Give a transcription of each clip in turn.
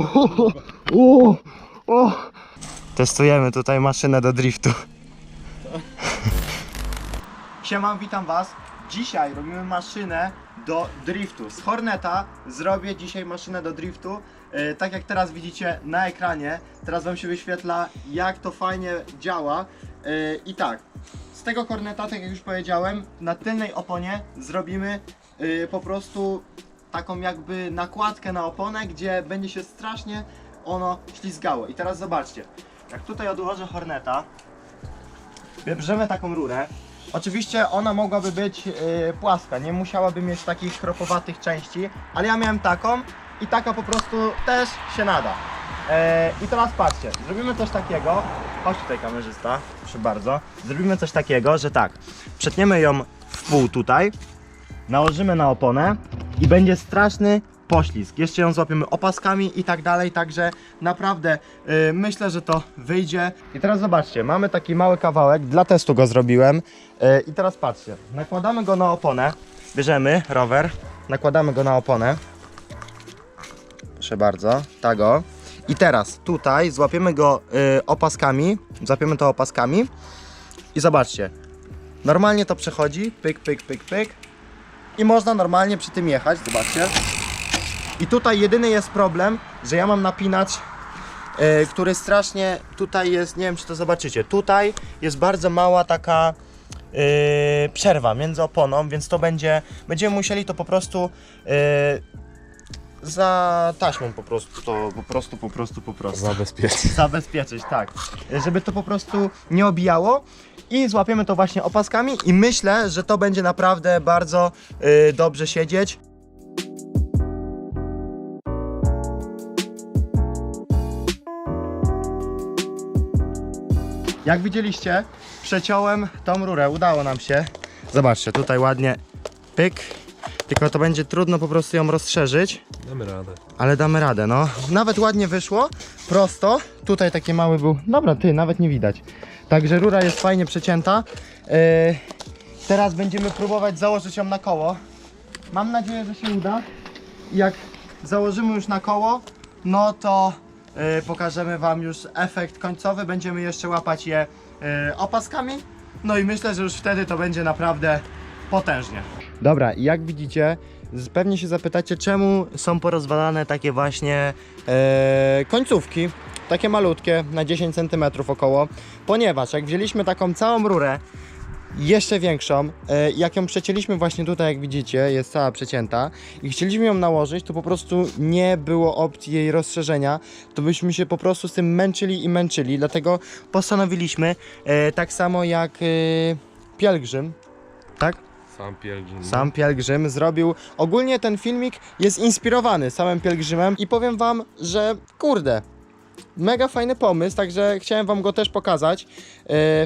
o, o, o. Testujemy tutaj maszynę do driftu. Siema, witam was. Dzisiaj robimy maszynę do driftu. Z Horneta zrobię dzisiaj maszynę do driftu. E, tak jak teraz widzicie na ekranie, teraz wam się wyświetla jak to fajnie działa. E, I tak, z tego Horneta, tak jak już powiedziałem, na tylnej oponie zrobimy e, po prostu taką jakby nakładkę na oponę, gdzie będzie się strasznie ono ślizgało. I teraz zobaczcie, jak tutaj odłożę Horneta, bierzemy taką rurę. Oczywiście ona mogłaby być yy, płaska, nie musiałaby mieć takich chropowatych części, ale ja miałem taką i taka po prostu też się nada. E, I teraz patrzcie, zrobimy coś takiego. Chodź tutaj kamerzysta, proszę bardzo. Zrobimy coś takiego, że tak, przetniemy ją w pół tutaj, nałożymy na oponę i będzie straszny poślizg. Jeszcze ją złapiemy opaskami i tak dalej, także naprawdę y, myślę, że to wyjdzie. I teraz zobaczcie, mamy taki mały kawałek, dla testu go zrobiłem. Y, I teraz patrzcie, nakładamy go na oponę, bierzemy rower, nakładamy go na oponę. Proszę bardzo, tak o. I teraz tutaj złapiemy go y, opaskami, złapiemy to opaskami i zobaczcie, normalnie to przechodzi, pyk, pyk, pyk, pyk i można normalnie przy tym jechać, zobaczcie. I tutaj jedyny jest problem, że ja mam napinacz, e, który strasznie tutaj jest, nie wiem czy to zobaczycie, tutaj jest bardzo mała taka e, przerwa między oponą, więc to będzie, będziemy musieli to po prostu e, za taśmą po prostu, to po prostu, po prostu, po prostu Zabezpieczyć. zabezpieczyć, tak. Żeby to po prostu nie obijało. I złapiemy to właśnie opaskami i myślę, że to będzie naprawdę bardzo y, dobrze siedzieć. Jak widzieliście, przeciąłem tą rurę, udało nam się. Zobaczcie, tutaj ładnie pyk. Tylko to będzie trudno po prostu ją rozszerzyć. Damy radę. Ale damy radę, no. Nawet ładnie wyszło, prosto. Tutaj taki mały był. Dobra, ty, nawet nie widać. Także rura jest fajnie przecięta. Yy, teraz będziemy próbować założyć ją na koło. Mam nadzieję, że się uda. Jak założymy już na koło, no to yy, pokażemy Wam już efekt końcowy. Będziemy jeszcze łapać je yy, opaskami. No i myślę, że już wtedy to będzie naprawdę potężnie. Dobra, jak widzicie, pewnie się zapytacie, czemu są porozwalane takie właśnie e, końcówki, takie malutkie, na 10 cm około, ponieważ jak wzięliśmy taką całą rurę, jeszcze większą, e, jak ją przecięliśmy właśnie tutaj, jak widzicie, jest cała przecięta i chcieliśmy ją nałożyć, to po prostu nie było opcji jej rozszerzenia, to byśmy się po prostu z tym męczyli i męczyli, dlatego postanowiliśmy, e, tak samo jak e, pielgrzym, tak? Sam pielgrzym. Sam pielgrzym zrobił. Ogólnie ten filmik jest inspirowany samym pielgrzymem i powiem wam, że kurde. Mega fajny pomysł, także chciałem wam go też pokazać e,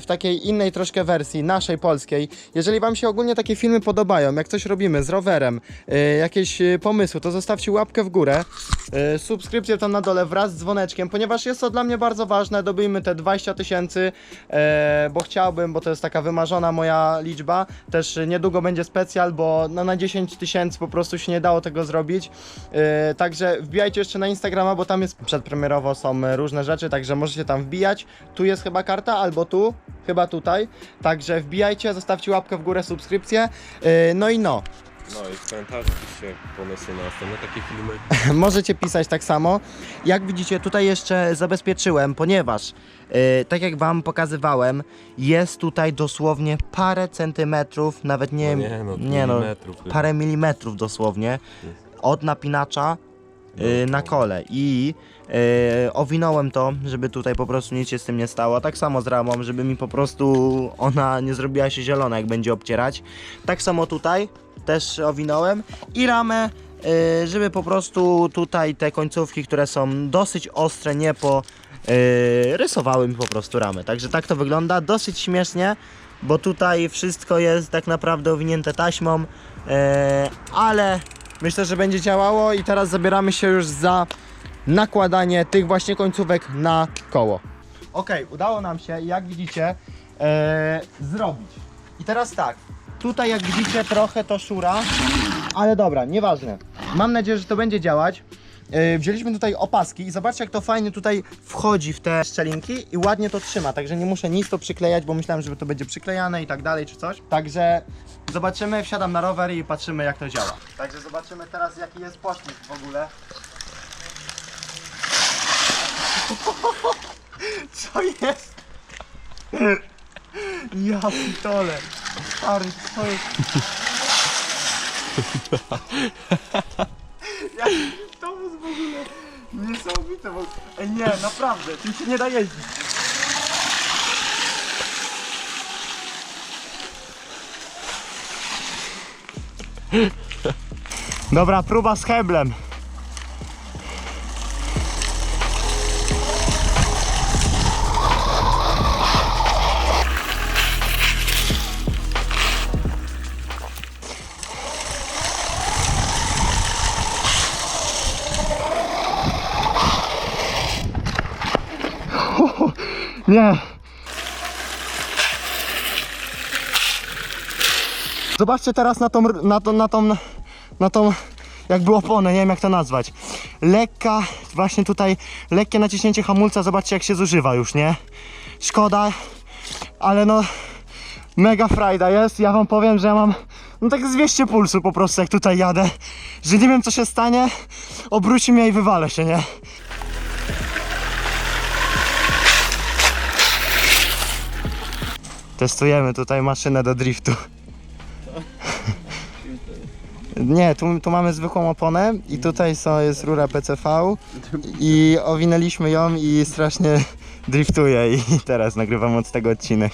w takiej innej troszkę wersji, naszej polskiej. Jeżeli wam się ogólnie takie filmy podobają, jak coś robimy z rowerem, e, jakieś e, pomysły, to zostawcie łapkę w górę, subskrypcję tam na dole wraz z dzwoneczkiem, ponieważ jest to dla mnie bardzo ważne, dobijmy te 20 tysięcy, bo chciałbym, bo to jest taka wymarzona moja liczba, też niedługo będzie specjal, bo no, na 10 tysięcy po prostu się nie dało tego zrobić, także wbijajcie jeszcze na Instagrama, bo tam jest przedpremierowo są różne rzeczy, także możecie tam wbijać, tu jest chyba karta, albo tu, chyba tutaj, także wbijajcie, zostawcie łapkę w górę, subskrypcję, e, no i no, No i w komentarzach piszcie pomysły na następne takie filmy. Możecie pisać tak samo. Jak widzicie, tutaj jeszcze zabezpieczyłem, ponieważ e, tak jak Wam pokazywałem, jest tutaj dosłownie parę centymetrów, nawet nie, No nie, no, nie no, milimetrów chyba. parę milimetrów dosłownie od napinacza na kole i e, owinąłem to, żeby tutaj po prostu nic się z tym nie stało. Tak samo z ramą, żeby mi po prostu ona nie zrobiła się zielona, jak będzie obcierać. Tak samo tutaj też owinąłem i ramę, e, żeby po prostu tutaj te końcówki, które są dosyć ostre, nie po e, rysowały mi po prostu ramę. Także tak to wygląda, dosyć śmiesznie, bo tutaj wszystko jest tak naprawdę owinięte taśmą, e, ale myślę, że będzie działało i teraz zabieramy się już za nakładanie tych właśnie końcówek na koło. Ok, udało nam się, jak widzicie, e, zrobić. I teraz tak, tutaj jak widzicie trochę to szura, ale dobra, nieważne. Mam nadzieję, że to będzie działać. Yy, wzięliśmy tutaj opaski i zobaczcie jak to fajnie tutaj wchodzi w te szczelinki i ładnie to trzyma, także nie muszę nic to przyklejać, bo myślałem, że to będzie przyklejane i tak dalej czy coś. Także zobaczymy, wsiadam na rower i patrzymy jak to działa. Także zobaczymy teraz jaki jest poślizg w ogóle. Co jest? Ja pitole. Stary, co jest? Pitolus w ogóle? Niesamowite, bo... Ej, nie, naprawdę, tym się nie da jeździć. Dobra, próba z heblem. Nie. Zobaczcie teraz na tą, na tą, na tą, na tą jakby oponę, nie wiem jak to nazwać. Lekka, właśnie tutaj lekkie naciśnięcie hamulca, zobaczcie jak się zużywa już, nie? Szkoda, ale no mega frajda jest. Ja wam powiem, że ja mam no tak z 200 pulsu po prostu jak tutaj jadę, że nie wiem co się stanie, obróci mnie i wywalę się, nie? Testujemy tutaj maszynę do driftu. Nie, tu, tu mamy zwykłą oponę i tutaj są, jest rura PCV i owinęliśmy ją i strasznie driftuje i teraz nagrywam od tego odcinek.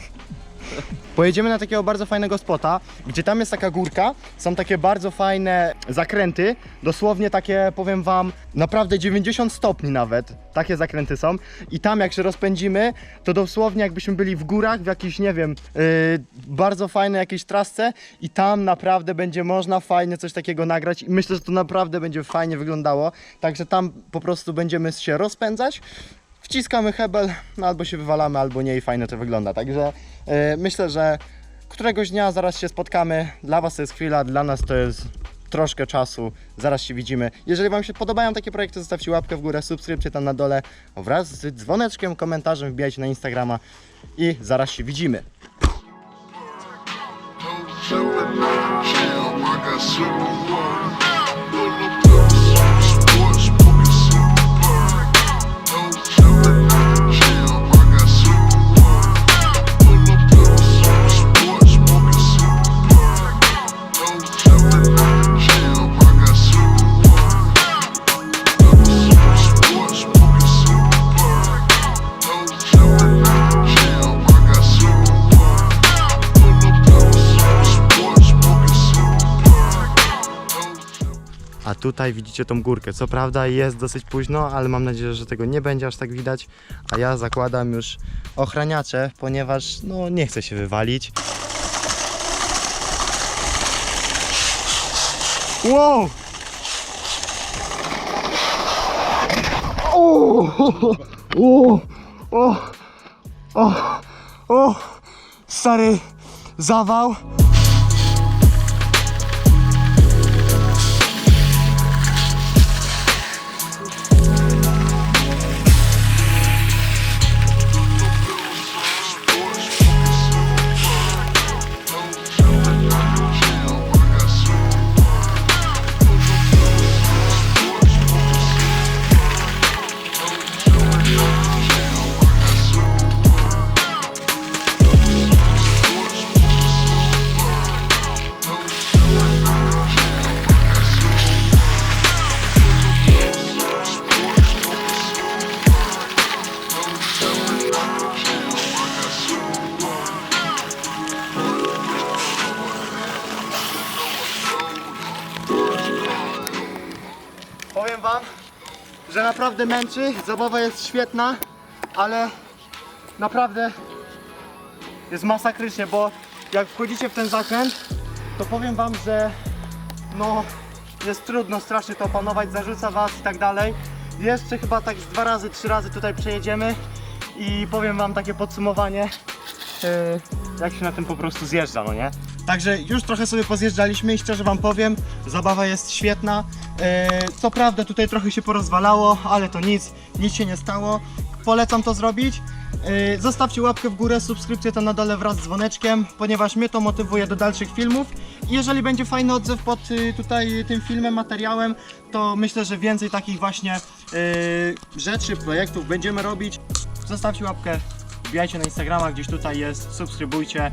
Pojedziemy na takiego bardzo fajnego spota, gdzie tam jest taka górka, są takie bardzo fajne zakręty, dosłownie takie, powiem wam, naprawdę 90 stopni nawet, takie zakręty są. I tam jak się rozpędzimy, to dosłownie jakbyśmy byli w górach, w jakiejś, nie wiem, yy, bardzo fajnej jakiejś trasce i tam naprawdę będzie można fajnie coś takiego nagrać. I myślę, że to naprawdę będzie fajnie wyglądało, także tam po prostu będziemy się rozpędzać, wciskamy hebel, no albo się wywalamy, albo nie i fajnie to wygląda. Także e, myślę, że któregoś dnia zaraz się spotkamy. Dla Was to jest chwila, dla nas to jest troszkę czasu. Zaraz się widzimy. Jeżeli Wam się podobają takie projekty, zostawcie łapkę w górę, subskrypcję tam na dole wraz z dzwoneczkiem, komentarzem, wbijajcie na Instagrama i zaraz się widzimy. Chillin' out in jail, I tutaj widzicie tą górkę. Co prawda jest dosyć późno, ale mam nadzieję, że tego nie będzie aż tak widać. A ja zakładam już ochraniacze, ponieważ no nie chcę się wywalić. Wow! O! O! O! O! O! Stary zawał. Powiem wam, że naprawdę męczy, zabawa jest świetna, ale naprawdę jest masakrycznie, bo jak wchodzicie w ten zakręt, to powiem wam, że no jest trudno strasznie to opanować, zarzuca was i tak dalej. Jeszcze chyba tak z dwa razy, trzy razy tutaj przejedziemy i powiem wam takie podsumowanie, yy, jak się na tym po prostu zjeżdża, no nie? Także już trochę sobie pozjeżdżaliśmy i szczerze Wam powiem, zabawa jest świetna. E, co prawda tutaj trochę się porozwalało, ale to nic, nic się nie stało. Polecam to zrobić. E, Zostawcie łapkę w górę, subskrypcję tam na dole wraz z dzwoneczkiem, ponieważ mnie to motywuje do dalszych filmów. I jeżeli będzie fajny odzew pod y, tutaj tym filmem, materiałem, to myślę, że więcej takich właśnie y, rzeczy, projektów będziemy robić. Zostawcie łapkę, wbijajcie na Instagrama, gdzieś tutaj jest, subskrybujcie.